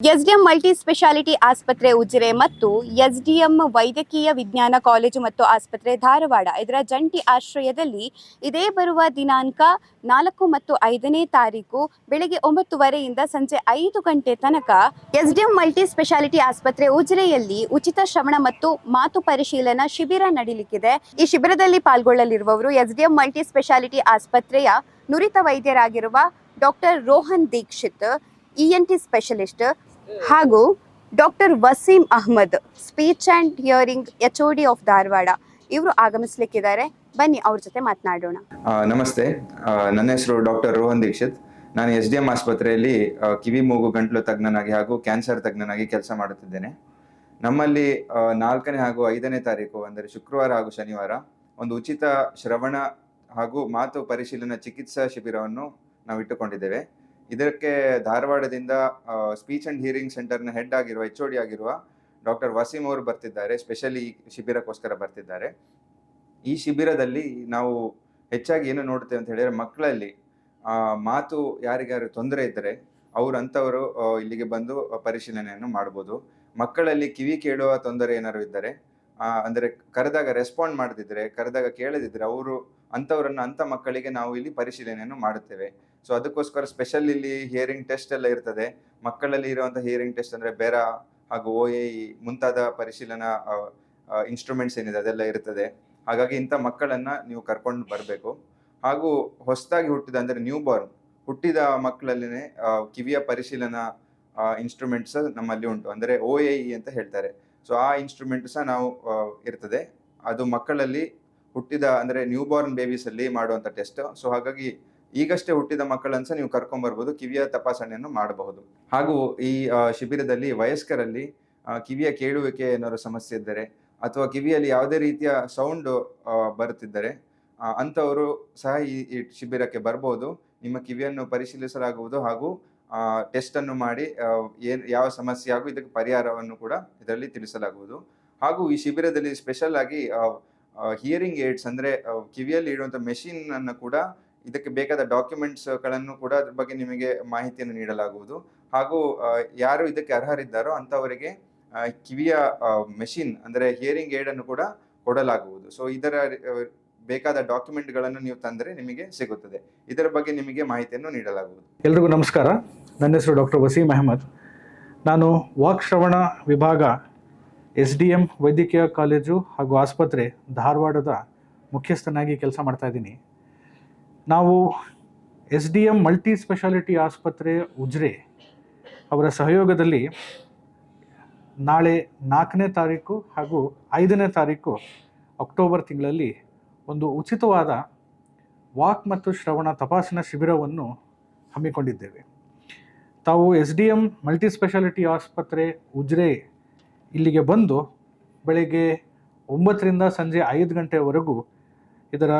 SDM multi speciality ಆಸ್ಪತ್ರೆ ಉಜಿರೆ ಮತ್ತು SDM ವೈದ್ಯಕೀಯ ವಿಜ್ಞಾನ ಕಾಲೇಜು ಮತ್ತು ಆಸ್ಪತ್ರೆ ಧಾರವಾಡ ಇದರ ಜಂಟಿ ಆಶ್ರಯದಲ್ಲಿ ಇದೇ ಬರುವ ದಿನಾಂಕ ನಾಲ್ಕು ಮತ್ತು ಐದನೇ ತಾರೀಕು ಬೆಳಗ್ಗೆ ಒಂಬತ್ತುವರೆಯಿಂದ ಸಂಜೆ ಐದು ಗಂಟೆ ತನಕ ಎಸ್ಡಿಎಂ ಮಲ್ಟಿ ಸ್ಪೆಷಾಲಿಟಿ ಆಸ್ಪತ್ರೆ ಉಜಿರೆಯಲ್ಲಿ ಉಚಿತ ಶ್ರವಣ ಮತ್ತು ಮಾತು ಪರಿಶೀಲನಾ ಶಿಬಿರ ನಡೀಲಿಕ್ಕಿದೆ. ಈ ಶಿಬಿರದಲ್ಲಿ ಪಾಲ್ಗೊಳ್ಳಲಿರುವವರು ಎಸ್ಡಿಎಂ ಮಲ್ಟಿ ಸ್ಪೆಷಾಲಿಟಿ ಆಸ್ಪತ್ರೆಯ ನುರಿತ ವೈದ್ಯರಾಗಿರುವ doctor Rohan Dixit ENT specialist ಹಾಗೂ doctor Waseem Ahmed speech and hearing H D of Dharwad ಇವರು ಆಗಮಿಸ್ಲಿಕ್ಕಿದ್ದಾರೆ. ಬನ್ನಿ, ಅವ್ರ ಜೊತೆ ಮಾತನಾಡೋಣ. ನಮಸ್ತೆ. ನನ್ನ ಹೆಸರು ಡಾಕ್ಟರ್ ರೋಹನ್ ದೀಕ್ಷಿತ್. ನಾನು ಎಸ್ ಡಿ ಎಂ ಆಸ್ಪತ್ರೆಯಲ್ಲಿ ಕಿವಿ, ಮೂಗು, ಗಂಟ್ಲು ತಜ್ಞನಾಗಿ ಹಾಗೂ ಕ್ಯಾನ್ಸರ್ ತಜ್ಞನಾಗಿ ಕೆಲಸ ಮಾಡುತ್ತಿದ್ದೇನೆ. ನಮ್ಮಲ್ಲಿ ನಾಲ್ಕನೇ ಹಾಗೂ ಐದನೇ ತಾರೀಕು, ಅಂದರೆ ಶುಕ್ರವಾರ ಹಾಗೂ ಶನಿವಾರ, ಒಂದು ಉಚಿತ ಶ್ರವಣ ಹಾಗೂ ಮಾತು ಪರಿಶೀಲನಾ ಚಿಕಿತ್ಸಾ ಶಿಬಿರವನ್ನು ನಾವು ಇಟ್ಟುಕೊಂಡಿದ್ದೇವೆ ಇದಕ್ಕೆ ಧಾರವಾಡದಿಂದ ಸ್ಪೀಚ್ ಅಂಡ್ ಹಿಯರಿಂಗ್ ಸೆಂಟರ್ನ ಹೆಡ್ ಆಗಿರುವ ಎಚ್ ಡಿ ಆಗಿರುವ ಡಾಕ್ಟರ್ ವಸೀಂ ಅವರು ಬರ್ತಿದ್ದಾರೆ. ಸ್ಪೆಷಲಿ ಈ ಶಿಬಿರಕ್ಕೋಸ್ಕರ ಬರ್ತಿದ್ದಾರೆ. ಈ ಶಿಬಿರದಲ್ಲಿ ನಾವು ಹೆಚ್ಚಾಗಿ ಏನು ನೋಡ್ತೇವೆ ಅಂತ ಹೇಳಿದರೆ, ಮಕ್ಕಳಲ್ಲಿ ಮಾತು ಯಾರಿಗಾರು ತೊಂದರೆ ಇದ್ದರೆ ಅವರು ಅಂಥವರು ಇಲ್ಲಿಗೆ ಬಂದು ಪರಿಶೀಲನೆಯನ್ನು ಮಾಡ್ಬೋದು. ಮಕ್ಕಳಲ್ಲಿ ಕಿವಿ ಕೇಳುವ ತೊಂದರೆ ಏನಾದರೂ ಇದ್ದರೆ ಅಂದರೆ ಕರೆದಾಗ ರೆಸ್ಪಾಂಡ್ ಮಾಡದಿದ್ದರೆ ಕರೆದಾಗ ಕೇಳದಿದ್ದರೆ ಅವರು ಅಂಥವರನ್ನು, ಅಂಥ ಮಕ್ಕಳಿಗೆ ನಾವು ಇಲ್ಲಿ ಪರಿಶೀಲನೆಯನ್ನು ಮಾಡುತ್ತೇವೆ. ಸೊ ಅದಕ್ಕೋಸ್ಕರ ಸ್ಪೆಷಲ್ ಇಲ್ಲಿ ಹಿಯರಿಂಗ್ ಟೆಸ್ಟ್ ಎಲ್ಲ ಇರ್ತದೆ. ಮಕ್ಕಳಲ್ಲಿ ಇರುವಂಥ ಹಿಯರಿಂಗ್ ಟೆಸ್ಟ್ ಅಂದರೆ ಬೆರ ಹಾಗೂ ಓ ಎ ಇ ಮುಂತಾದ ಪರಿಶೀಲನಾ ಇನ್ಸ್ಟ್ರೂಮೆಂಟ್ಸ್ ಏನಿದೆ ಅದೆಲ್ಲ ಇರ್ತದೆ. ಹಾಗಾಗಿ ಇಂಥ ಮಕ್ಕಳನ್ನ ನೀವು ಕರ್ಕೊಂಡು ಬರಬೇಕು. ಹಾಗೂ ಹೊಸದಾಗಿ ಹುಟ್ಟಿದ ಅಂದರೆ ನ್ಯೂ ಬಾರ್ನ್ ಹುಟ್ಟಿದ ಮಕ್ಕಳಲ್ಲಿನೇ ಕಿವಿಯ ಪರಿಶೀಲನಾ ಇನ್ಸ್ಟ್ರೂಮೆಂಟ್ಸ್ ನಮ್ಮಲ್ಲಿ ಉಂಟು. ಅಂದರೆ ಓ ಎ ಇ ಅಂತ ಹೇಳ್ತಾರೆ. ಸೊ ಆ ಇನ್ಸ್ಟ್ರೂಮೆಂಟ್ ಸಹ ನಾವು ಇರ್ತದೆ. ಅದು ಮಕ್ಕಳಲ್ಲಿ ಹುಟ್ಟಿದ ಅಂದರೆ ನ್ಯೂ ಬಾರ್ನ್ ಬೇಬೀಸಲ್ಲಿ ಮಾಡುವಂಥ ಟೆಸ್ಟ್ ಸೊ ಹಾಗಾಗಿ ಈಗಷ್ಟೇ ಹುಟ್ಟಿದ ಮಕ್ಕಳನ್ನು ಸಹ ನೀವು ಕರ್ಕೊಂಬರ್ಬೋದು ಕಿವಿಯ ತಪಾಸಣೆಯನ್ನು ಮಾಡಬಹುದು. ಹಾಗೂ ಈ ಶಿಬಿರದಲ್ಲಿ ವಯಸ್ಕರಲ್ಲಿ ಕಿವಿಯ ಕೇಳುವಿಕೆ ಏನಾದ್ರು ಸಮಸ್ಯೆ ಇದ್ದರೆ ಅಥವಾ ಕಿವಿಯಲ್ಲಿ ಯಾವುದೇ ರೀತಿಯ ಸೌಂಡ್ ಬರುತ್ತಿದ್ದರೆ ಅಂಥವರು ಸಹ ಈ ಶಿಬಿರಕ್ಕೆ ಬರ್ಬೋದು. ನಿಮ್ಮ ಕಿವಿಯನ್ನು ಪರಿಶೀಲಿಸಲಾಗುವುದು ಹಾಗೂ ಟೆಸ್ಟ್ ಅನ್ನು ಮಾಡಿ ಏನು, ಯಾವ ಸಮಸ್ಯೆ ಹಾಗೂ ಇದಕ್ಕೆ ಪರಿಹಾರವನ್ನು ಕೂಡ ಇದರಲ್ಲಿ ತಿಳಿಸಲಾಗುವುದು. ಹಾಗೂ ಈ ಶಿಬಿರದಲ್ಲಿ ಸ್ಪೆಷಲ್ ಆಗಿ ಹಿಯರಿಂಗ್ ಏಡ್ಸ್ ಅಂದರೆ ಕಿವಿಯಲ್ಲಿ ಇಡುವಂಥ ಮೆಷಿನನ್ನು ಕೂಡ ಇದಕ್ಕೆ ಬೇಕಾದ ಡಾಕ್ಯುಮೆಂಟ್ಸ್ಗಳನ್ನು ಕೂಡ ಅದ್ರ ಬಗ್ಗೆ ನಿಮಗೆ ಮಾಹಿತಿಯನ್ನು ನೀಡಲಾಗುವುದು. ಹಾಗೂ ಯಾರು ಇದಕ್ಕೆ ಅರ್ಹರಿದ್ದಾರೋ ಅಂಥವರಿಗೆ ಕಿವಿಯ ಮೆಷಿನ್ ಅಂದರೆ ಹಿಯರಿಂಗ್ ಏಡನ್ನು ಕೂಡ ಕೊಡಲಾಗುವುದು. ಸೊ ಇದರ ಬೇಕಾದ ಡಾಕ್ಯುಮೆಂಟ್ಗಳನ್ನು ನೀವು ತಂದರೆ ನಿಮಗೆ ಸಿಗುತ್ತದೆ. ಇದರ ಬಗ್ಗೆ ನಿಮಗೆ ಮಾಹಿತಿಯನ್ನು ನೀಡಲಾಗುವುದು. ಎಲ್ರಿಗೂ ನಮಸ್ಕಾರ. ನನ್ನ ಹೆಸರು ಡಾಕ್ಟರ್ ವಸೀಂ ಅಹಮದ್. ನಾನು ವಾಕ್ ಶ್ರವಣ ವಿಭಾಗ, ಎಸ್ ಡಿ ಎಂ ವೈದ್ಯಕೀಯ ಕಾಲೇಜು ಹಾಗೂ ಆಸ್ಪತ್ರೆ ಧಾರವಾಡದ ಮುಖ್ಯಸ್ಥನಾಗಿ ಕೆಲಸ ಮಾಡ್ತಾ ಇದ್ದೀನಿ. ನಾವು S D M multi specialty ಆಸ್ಪತ್ರೆ ಉಜ್ರೆ ಅವರ ಸಹಯೋಗದಲ್ಲಿ ನಾಳೆ ನಾಲ್ಕನೇ ತಾರೀಕು ಹಾಗೂ ಐದನೇ ತಾರೀಕು ಅಕ್ಟೋಬರ್ ತಿಂಗಳಲ್ಲಿ ಒಂದು ಉಚಿತವಾದ ವಾಕ್ ಮತ್ತು ಶ್ರವಣ ತಪಾಸಣಾ ಶಿಬಿರವನ್ನು ಹಮ್ಮಿಕೊಂಡಿದ್ದೇವೆ. ತಾವು S D M multi specialty ಆಸ್ಪತ್ರೆ ಉಜ್ರೆ ಇಲ್ಲಿಗೆ ಬಂದು ಬೆಳಗ್ಗೆ ಒಂಬತ್ತರಿಂದ ಸಂಜೆ ಐದು ಗಂಟೆವರೆಗೂ ಇದರ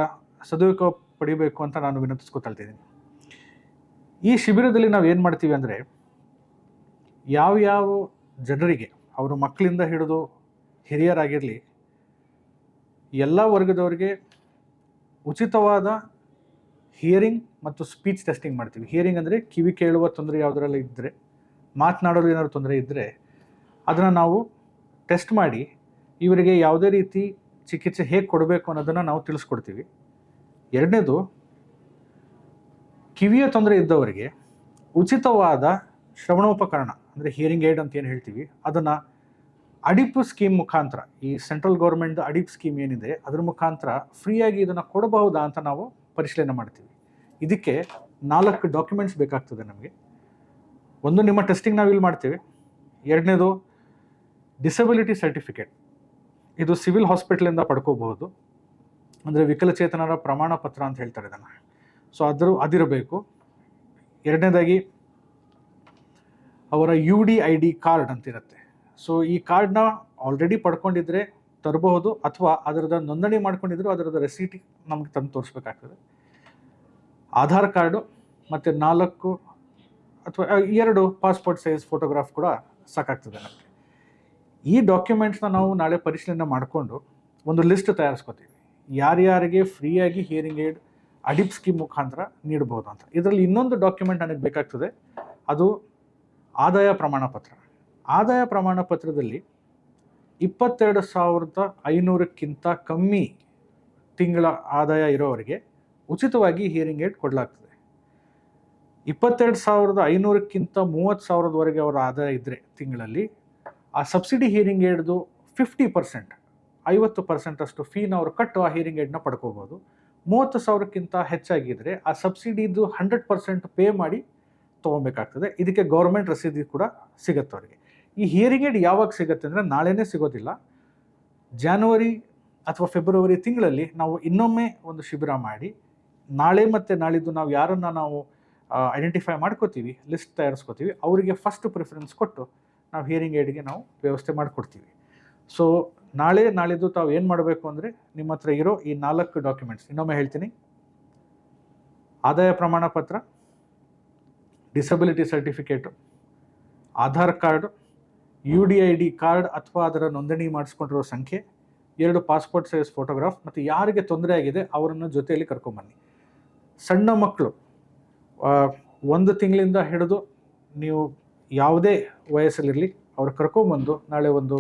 ಸದುಪಯೋಗ ಪಡಿಬೇಕು ಅಂತ ನಾನು ವಿನಂತಿಸ್ಕೊತಾ ಇದ್ದೀನಿ. ಈ ಶಿಬಿರದಲ್ಲಿ ನಾವು ಏನು ಮಾಡ್ತೀವಿ ಅಂದರೆ ಯಾವ್ಯಾವ ಜನರಿಗೆ ಅವರು ಮಕ್ಕಳಿಂದ ಹಿಡಿದು ಹಿರಿಯರಾಗಿರಲಿ, ಎಲ್ಲ ವರ್ಗದವರಿಗೆ ಉಚಿತವಾದ ಹಿಯರಿಂಗ್ ಮತ್ತು ಸ್ಪೀಚ್ ಟೆಸ್ಟಿಂಗ್ ಮಾಡ್ತೀವಿ. ಹಿಯರಿಂಗ್ ಅಂದರೆ ಕಿವಿ ಕೇಳುವ ತೊಂದರೆ ಯಾವುದರಲ್ಲ ಇದ್ದರೆ ಮಾತನಾಡೋದು ಏನಾದ್ರು ತೊಂದರೆ ಇದ್ದರೆ ಅದನ್ನು ನಾವು ಟೆಸ್ಟ್ ಮಾಡಿ, ಇವರಿಗೆ ಯಾವುದೇ ರೀತಿ ಚಿಕಿತ್ಸೆ ಹೇಗೆ ಕೊಡಬೇಕು ಅನ್ನೋದನ್ನು ನಾವು ತಿಳಿಸ್ಕೊಡ್ತೀವಿ. ಎರಡನೇದು, ಕಿವಿಯ ತೊಂದರೆ ಇದ್ದವರಿಗೆ ಉಚಿತವಾದ ಶ್ರವಣೋಪಕರಣ, ಅಂದರೆ ಹಿಯರಿಂಗ್ ಏಡ್ ಅಂತ ಏನು ಹೇಳ್ತೀವಿ, ಅದನ್ನು ಅಡಿಪ್ ಸ್ಕೀಮ್ ಮುಖಾಂತರ, ಈ ಸೆಂಟ್ರಲ್ ಗೌರ್ಮೆಂಟ್ ಅಡಿಪ್ ಸ್ಕೀಮ್ ಏನಿದೆ, ಅದರ ಮುಖಾಂತರ ಫ್ರೀಯಾಗಿ ಇದನ್ನು ಕೊಡಬಹುದಾ ಅಂತ ನಾವು ಪರಿಶೀಲನೆ ಮಾಡ್ತೀವಿ. ಇದಕ್ಕೆ ನಾಲ್ಕು ಡಾಕ್ಯುಮೆಂಟ್ಸ್ ಬೇಕಾಗ್ತದೆ ನಮಗೆ. ಒಂದು ನಿಮ್ಮ ಟೆಸ್ಟಿಂಗ್ ನಾವು ಇಲ್ಲಿ ಮಾಡ್ತೀವಿ. ಎರಡನೇದು ಡಿಸಬಿಲಿಟಿ ಸರ್ಟಿಫಿಕೇಟ್ ಇದು ಸಿವಿಲ್ ಹಾಸ್ಪಿಟ್ಲಿಂದ ಪಡ್ಕೋಬಹುದು. ಅಂದರೆ ವಿಕಲಚೇತನರ ಪ್ರಮಾಣ ಪತ್ರ ಅಂತ ಹೇಳ್ತಾರೆ ಇದನ್ನು. ಸೊ ಅದರ, ಅದಿರಬೇಕು. ಎರಡನೇದಾಗಿ ಅವರ U D I D card ಅಂತಿರುತ್ತೆ. ಸೊ ಈ ಕಾರ್ಡ್ನ ಆಲ್ರೆಡಿ ಪಡ್ಕೊಂಡಿದ್ರೆ ತರಬಹುದು ಅಥವಾ ಅದರದ ನೋಂದಣಿ ಮಾಡ್ಕೊಂಡಿದ್ರು ಅದರದ ರೆಸೀಟ್ ನಮ್ಗೆ ತಂದು ತೋರಿಸ್ಬೇಕಾಗ್ತದೆ. ಆಧಾರ್ ಕಾರ್ಡು ಮತ್ತು ನಾಲ್ಕು ಅಥವಾ ಎರಡು ಪಾಸ್ಪೋರ್ಟ್ ಸೈಜ್ ಫೋಟೋಗ್ರಾಫ್ ಕೂಡ ಸಾಕಾಗ್ತದೆ ನಮಗೆ. ಈ ಡಾಕ್ಯುಮೆಂಟ್ಸ್ನ ನಾವು ನಾಳೆ ಪರಿಶೀಲನೆ ಮಾಡಿಕೊಂಡು ಒಂದು ಲಿಸ್ಟ್ ತಯಾರಿಸ್ಕೋತೀವಿ. ಯಾರ್ಯಾರಿಗೆ ಫ್ರೀಯಾಗಿ ಹಿಯರಿಂಗ್ ಏಡ್ ಅಡಿಪ್ ಸ್ಕೀಮ್ ಮುಖಾಂತರ ನೀಡಬಹುದು ಅಂತ ಇದರಲ್ಲಿ ಇನ್ನೊಂದು ಡಾಕ್ಯುಮೆಂಟ್ ನನಗೆ ಬೇಕಾಗ್ತದೆ. ಅದು ಆದಾಯ ಪ್ರಮಾಣ ಪತ್ರ. ಆದಾಯ ಪ್ರಮಾಣ ಪತ್ರದಲ್ಲಿ ಇಪ್ಪತ್ತೆರಡು ಸಾವಿರದ ಐನೂರಕ್ಕಿಂತ ಕಮ್ಮಿ ತಿಂಗಳ ಆದಾಯ ಇರೋವರಿಗೆ ಉಚಿತವಾಗಿ ಹಿಯರಿಂಗ್ ಏಡ್ ಕೊಡಲಾಗ್ತದೆ. ಇಪ್ಪತ್ತೆರಡು ಸಾವಿರದ ಐನೂರಕ್ಕಿಂತ ಮೂವತ್ತು ಸಾವಿರದವರೆಗೆ ಅವರ ಆದಾಯ ಇದ್ದರೆ ತಿಂಗಳಲ್ಲಿ, ಆ ಸಬ್ಸಿಡಿ ಹಿಯರಿಂಗ್ ಏಡ್ದು ಫಿಫ್ಟಿ ಪರ್ಸೆಂಟ್ ಐವತ್ತು ಪರ್ಸೆಂಟ್ ಅಷ್ಟು ಫೀನ ಅವರು ಕಟ್ಟು ಆ ಹಿಯರಿಂಗ್ ಏಡ್ನ ಪಡ್ಕೋಬೋದು. ಮೂವತ್ತು ಸಾವಿರಕ್ಕಿಂತ ಹೆಚ್ಚಾಗಿದ್ದರೆ ಆ ಸಬ್ಸಿಡಿದು ಹಂಡ್ರೆಡ್ ಪರ್ಸೆಂಟ್ ಪೇ ಮಾಡಿ ತೊಗೊಬೇಕಾಗ್ತದೆ. ಇದಕ್ಕೆ ಗೌರ್ಮೆಂಟ್ ರಸೀದಿ ಕೂಡ ಸಿಗುತ್ತೆ ಅವರಿಗೆ. ಈ ಹಿಯರಿಂಗ್ ಏಡ್ ಯಾವಾಗ ಸಿಗುತ್ತೆ ಅಂದರೆ ನಾಳೆನೇ ಸಿಗೋದಿಲ್ಲ. ಜಾನ್ವರಿ ಅಥವಾ ಫೆಬ್ರವರಿ ತಿಂಗಳಲ್ಲಿ ನಾವು ಇನ್ನೊಮ್ಮೆ ಒಂದು ಶಿಬಿರ ಮಾಡಿ, ನಾಳೆ ಮತ್ತು ನಾಳಿದ್ದು ನಾವು ಯಾರನ್ನು ನಾವು ಐಡೆಂಟಿಫೈ ಮಾಡ್ಕೋತೀವಿ ಲಿಸ್ಟ್ ತಯಾರಿಸ್ಕೋತೀವಿ, ಅವರಿಗೆ ಫಸ್ಟ್ ಪ್ರಿಫರೆನ್ಸ್ ಕೊಟ್ಟು ನಾವು ಹಿಯರಿಂಗ್ ಏಡ್ಗೆ ನಾವು ವ್ಯವಸ್ಥೆ ಮಾಡಿಕೊಡ್ತೀವಿ. ಸೊ ನಾಳೆ ನಾಳಿದ್ದು ತಾವು ಏನು ಮಾಡಬೇಕು ಅಂದರೆ ನಿಮ್ಮ ಹತ್ರ ಇರೋ ಈ ನಾಲ್ಕು ಡಾಕ್ಯುಮೆಂಟ್ಸ್ ಇನ್ನೊಮ್ಮೆ ಹೇಳ್ತೀನಿ. ಆದಾಯ ಪ್ರಮಾಣ ಪತ್ರ disability certificate Aadhaar card U D I D card ಅಥವಾ ಅದರ ನೋಂದಣಿ ಮಾಡಿಸ್ಕೊಂಡಿರೋ ಸಂಖ್ಯೆ, ಎರಡು ಪಾಸ್ಪೋರ್ಟ್ ಸೈಜ್ ಫೋಟೋಗ್ರಾಫ್ ಮತ್ತು ಯಾರಿಗೆ ತೊಂದರೆ ಆಗಿದೆ ಅವರನ್ನು ಜೊತೆಯಲ್ಲಿ ಕರ್ಕೊಂಬನ್ನಿ. ಸಣ್ಣ ಮಕ್ಕಳು ಒಂದು ತಿಂಗಳಿಂದ ಹಿಡಿದು ನೀವು ಯಾವುದೇ ವಯಸ್ಸಲ್ಲಿರಲಿ ಅವ್ರು ಕರ್ಕೊಂಬಂದು ನಾಳೆ ಒಂದು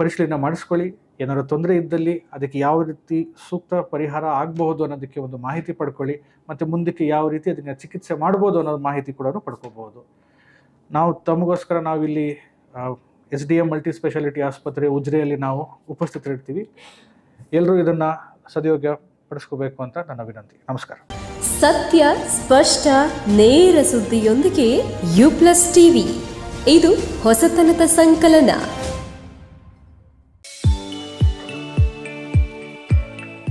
ಪರಿಶೀಲನೆ ಮಾಡಿಸ್ಕೊಳ್ಳಿ. ಏನಾದರೂ ತೊಂದರೆ ಇದ್ದಲ್ಲಿ ಅದಕ್ಕೆ ಯಾವ ರೀತಿ ಸೂಕ್ತ ಪರಿಹಾರ ಆಗಬಹುದು ಅನ್ನೋದಕ್ಕೆ ಒಂದು ಮಾಹಿತಿ ಪಡ್ಕೊಳ್ಳಿ. ಮತ್ತು ಮುಂದಕ್ಕೆ ಯಾವ ರೀತಿ ಅದನ್ನು ಚಿಕಿತ್ಸೆ ಮಾಡ್ಬೋದು ಅನ್ನೋದು ಮಾಹಿತಿ ಕೂಡ ಪಡ್ಕೋಬಹುದು. ನಾವು ತಮಗೋಸ್ಕರ ನಾವಿಲ್ಲಿ S D M multi specialty ಆಸ್ಪತ್ರೆ ಉಜ್ರೆಯಲ್ಲಿ ನಾವು ಉಪಸ್ಥಿತರಿರ್ತೀವಿ. ಎಲ್ಲರೂ ಇದನ್ನು ಸದ್ಯೋಗ್ಯ ಪಡಿಸ್ಕೋಬೇಕು ಅಂತ ನನ್ನ ವಿನಂತಿ. ನಮಸ್ಕಾರ. ಸತ್ಯ, ಸ್ಪಷ್ಟ, ನೇರ ಸುದ್ದಿಯೊಂದಿಗೆ ಯು ಪ್ಲಸ್ ಟಿವಿ. ಇದು ಹೊಸತನದ ಸಂಕಲನ.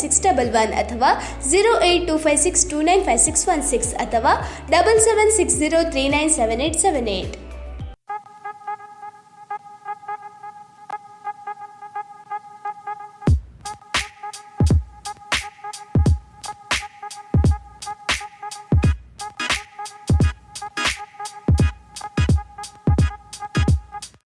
six double one ಅಥವಾ zero eight two five six two nine five six one six ಅಥವಾ double seven six zero three nine seven eight seven eight